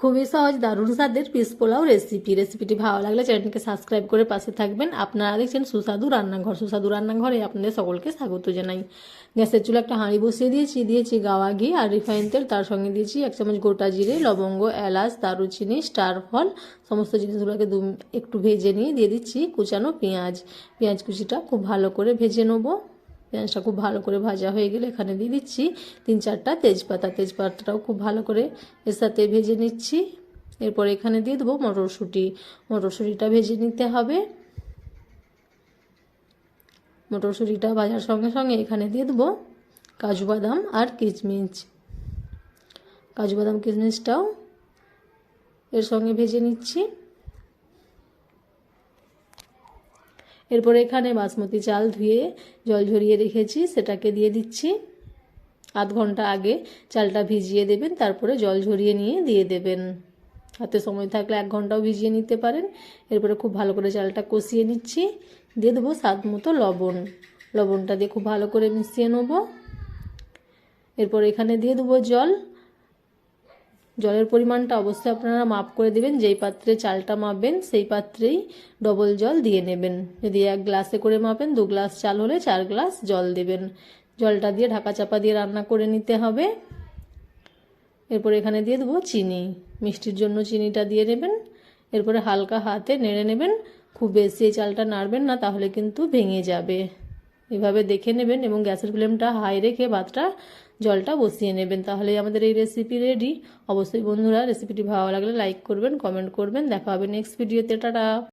খুবই সহজ, দারুণ স্বাদের পিস পোলাও রেসিপি রেসিপিটি ভালো লাগলে চ্যানেলকে সাবস্ক্রাইব করে পাশে থাকবেন। আপনারা দেখছেন সুস্বাদু রান্নাঘর। সুস্বাদু রান্নাঘরে আপনাদের সকলকে স্বাগত জানাই। গ্যাসের চুলা একটা হাঁড়ি বসিয়ে দিয়েছি। দিয়েছি গাওয়া ঘি আর রিফাইন তেল। তার সঙ্গে দিয়েছি এক চামচ গোটা জিরে, লবঙ্গ, এলাচ, দারুচিনি স্টার ফল। সমস্ত জিনিসগুলোকে দু একটু ভেজে নিয়ে দিয়ে দিচ্ছি কুচানো পেঁয়াজ। পেঁয়াজ কুচিটা খুব ভালো করে ভেজে নেব। পেঁয়াজটা খুব ভালো করে ভাজা হয়ে গেলে এখানে দিয়ে দিচ্ছি তিন চারটা তেজপাতা। তেজপাতাটাও খুব ভালো করে এর সাথে ভেজে নিচ্ছি। এরপর এখানে দিয়ে দেবো মটরশুঁটি। মটরশুঁটিটা ভেজে নিতে হবে। মটরশুঁটিটা ভাজার সঙ্গে সঙ্গে এখানে দিয়ে দেবো কাজু বাদাম আর কিচমিচ কাজু বাদাম, কিশমিশটাও এর সঙ্গে ভেজে নিচ্ছি। এরপর এখানে বাসমতি চাল ধুয়ে জল ঝরিয়ে রেখেছি, সেটাকে দিয়ে দিচ্ছি। আধ ঘণ্টা আগে চালটা ভিজিয়ে দেবেন, তারপরে জল ঝরিয়ে নিয়ে দিয়ে দেবেন। হাতে সময় থাকলে এক ঘন্টাও ভিজিয়ে নিতে পারেন। এরপরে খুব ভালো করে চালটা কষিয়ে নিচ্ছি। দিয়ে দেবো স্বাদ মতো লবণ। লবণটা দিয়ে খুব ভালো করে মিশিয়ে নেব। এরপর এখানে দিয়ে দেবো জল। জলের পরিমাণটা অবশ্যই আপনারা মাপ করে দেবেন, যেই পাত্রে চালটা মাপবেন সেই পাত্রেই ডবল জল দিয়ে নেবেন। যদি এক গ্লাসে করে মাপেন, দু গ্লাস চাল হলে চার গ্লাস জল দেবেন। জলটা দিয়ে ঢাকা চাপা দিয়ে রান্না করে নিতে হবে। এরপর এখানে দিয়ে দেবো চিনি। মিষ্টির জন্য চিনিটা দিয়ে নেবেন। এরপরে হালকা হাতে নেড়ে নেবেন। খুব বেশি এই চালটা নাড়বেন না, তাহলে কিন্তু ভেঙে যাবে। এভাবে দেখে নেবেন এবং গ্যাসের ফ্লেমটা হাই রেখে ভাতটা জলটা বসিয়ে নেবেন। তাহলে আমাদের এই রেসিপি রেডি অবশ্যই বন্ধুরা রেসিপিটি ভালো লাগলে লাইক করবেন কমেন্ট করবেন। দেখা হবে নেক্সট ভিডিওতে টাটা!